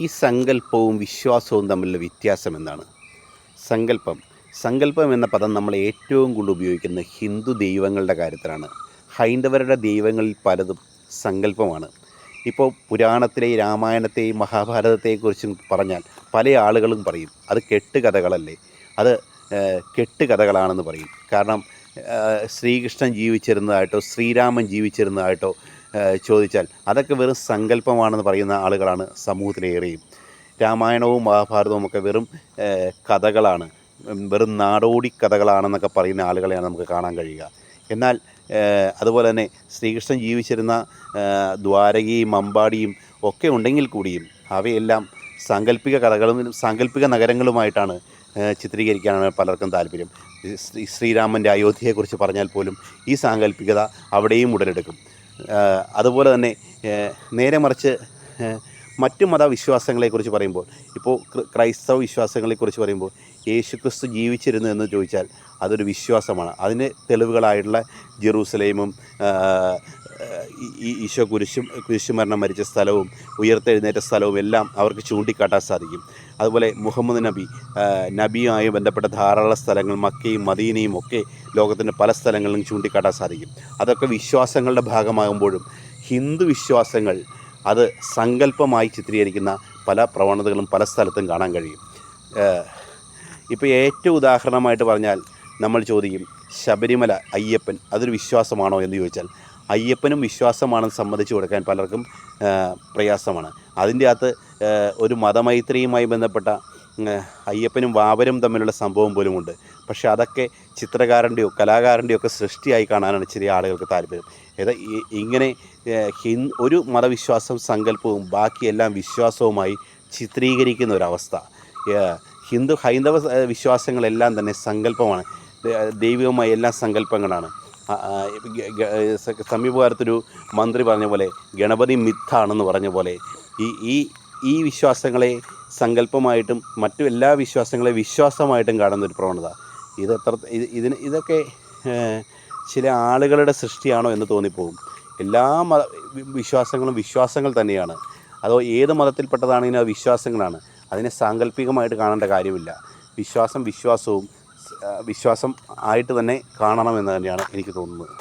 ഈ സങ്കല്പവും വിശ്വാസവും തമ്മിലുള്ള വ്യത്യാസം എന്താണ്? സങ്കല്പം. സങ്കല്പം എന്ന പദം നമ്മൾ ഏറ്റവും കൂടുതൽ ഉപയോഗിക്കുന്ന ഹിന്ദു ദൈവങ്ങളുടെ കാര്യത്തിലാണ്. ഹൈന്ദവരുടെ ദൈവങ്ങളിൽ പലതും സങ്കല്പമാണ്. ഇപ്പോൾ പുരാണത്തിലെ രാമായണത്തെയും മഹാഭാരതത്തെക്കുറിച്ചും പറഞ്ഞാൽ പല ആളുകളും പറയും അത് കെട്ടുകഥകളല്ലേ? അത് കെട്ടുകഥകളാണെന്ന് പറയും. കാരണം ശ്രീകൃഷ്ണൻ ജീവിച്ചിരുന്നതായിട്ടോ ശ്രീരാമൻ ജീവിച്ചിരുന്നതായിട്ടോ ചോദിച്ചാൽ അതൊക്കെ വെറും സങ്കല്പമാണെന്ന് പറയുന്ന ആളുകളാണ് സമൂഹത്തിലേറെയും രാമായണവും മഹാഭാരതവും ഒക്കെ വെറും കഥകളാണ്. വെറും നാടോടി കഥകളാണെന്നൊക്കെ പറയുന്ന ആളുകളെയാണ് നമുക്ക് കാണാൻ കഴിയുക. എന്നാൽ അതുപോലെ തന്നെ ശ്രീകൃഷ്ണൻ ജീവിച്ചിരുന്ന ദ്വാരകയും അമ്പാടിയും ഒക്കെ ഉണ്ടെങ്കിൽ കൂടിയും അവയെല്ലാം സാങ്കല്പിക കഥകളും സാങ്കല്പിക നഗരങ്ങളുമായിട്ടാണ് ചിത്രീകരിക്കാനാണ് പലർക്കും താല്പര്യം. ശ്രീ ശ്രീരാമന്റെ അയോധ്യയെക്കുറിച്ച് പറഞ്ഞാൽ പോലും ഈ സാങ്കല്പികത അവിടെയും ഉടലെടുക്കും. അതുപോലെ തന്നെ നേരെ മറിച്ച് മറ്റു മതവിശ്വാസങ്ങളെക്കുറിച്ച് പറയുമ്പോൾ ഇപ്പോൾ ക്ര- ക്രൈസ്തവ വിശ്വാസങ്ങളെക്കുറിച്ച് പറയുമ്പോൾ യേശുക്രിസ്തു ജീവിച്ചിരുന്നു എന്ന് ചോദിച്ചാൽ അതൊരു വിശ്വാസമാണ്. അതിന് തെളിവുകളായിട്ടുള്ള ജെറൂസലേമും ഈ ഈശോ കുരിശും കുരിശുമരണം മരിച്ച സ്ഥലവും ഉയർത്തെഴുന്നേറ്റ സ്ഥലവും എല്ലാം അവർക്ക് ചൂണ്ടിക്കാട്ടാൻ സാധിക്കും. അതുപോലെ മുഹമ്മദ് നബി നബിയുമായി ബന്ധപ്പെട്ട ധാരാളം സ്ഥലങ്ങൾ മക്കയും മദീനയും ഒക്കെ ലോകത്തിന്റെ പല സ്ഥലങ്ങളിലും ചൂണ്ടിക്കാട്ടാൻ സാധിക്കും. അതൊക്കെ വിശ്വാസങ്ങളുടെ ഭാഗമാകുമ്പോഴും ഹിന്ദു വിശ്വാസങ്ങൾ അത് സങ്കല്പമായി ചിത്രീകരിക്കുന്ന പല പ്രവണതകളും പല സ്ഥലത്തും കാണാൻ കഴിയും. ഇപ്പോൾ ഏറ്റവും ഉദാഹരണമായിട്ട് പറഞ്ഞാൽ നമ്മൾ ചോദിക്കും ശബരിമല അയ്യപ്പൻ അതൊരു വിശ്വാസമാണോ എന്ന് ചോദിച്ചാൽ അയ്യപ്പനും വിശ്വാസമാണെന്ന് സമ്മതിച്ചു കൊടുക്കാൻ പലർക്കും പ്രയാസമാണ്. അതിന്റെ അകത്ത് ഒരു മതമൈത്രിയുമായി ബന്ധപ്പെട്ട അയ്യപ്പനും വാവരും തമ്മിലുള്ള സംഭവം പോലുമുണ്ട്. പക്ഷേ അതൊക്കെ ചിത്രകാരന്റെയോ കലാകാരന്റെയോ ഒക്കെ സൃഷ്ടിയായി കാണാനാണ് ചെറിയ ആളുകൾക്ക് താല്പര്യം. ഏതാ ഇങ്ങനെ ഒരു മതവിശ്വാസം സങ്കല്പവും ബാക്കിയെല്ലാം വിശ്വാസവുമായി ചിത്രീകരിക്കുന്ന ഒരവസ്ഥ. ഹിന്ദു ഹൈന്ദവ വിശ്വാസങ്ങളെല്ലാം തന്നെ സങ്കല്പമാണ്. ദൈവികമായ എല്ലാ സങ്കല്പങ്ങളാണ്. സമീപകാലത്തൊരു മന്ത്രി പറഞ്ഞ പോലെ ഗണപതി മിത്താണെന്ന് പറഞ്ഞ പോലെ ഈ ഈ ഈ വിശ്വാസങ്ങളെ സങ്കല്പമായിട്ടും മറ്റു എല്ലാ വിശ്വാസങ്ങളെ വിശ്വാസമായിട്ടും കാണുന്നൊരു പ്രവണത. ഇത് എത്ര ഇത് ഇതിന് ഇതൊക്കെ ചില ആളുകളുടെ സൃഷ്ടിയാണോ എന്ന് തോന്നിപ്പോകും. എല്ലാ മത വിശ്വാസങ്ങളും വിശ്വാസങ്ങൾ തന്നെയാണ്. അതോ ഏത് മതത്തിൽപ്പെട്ടതാണെങ്കിലും ആ വിശ്വാസങ്ങളാണ്. അതിനെ സാങ്കല്പികമായിട്ട് കാണേണ്ട കാര്യമില്ല. വിശ്വാസം വിശ്വാസവും വിശ്വാസം ആയിട്ട് തന്നെ കാണണമെന്ന് തന്നെയാണ് എനിക്ക് തോന്നുന്നത്.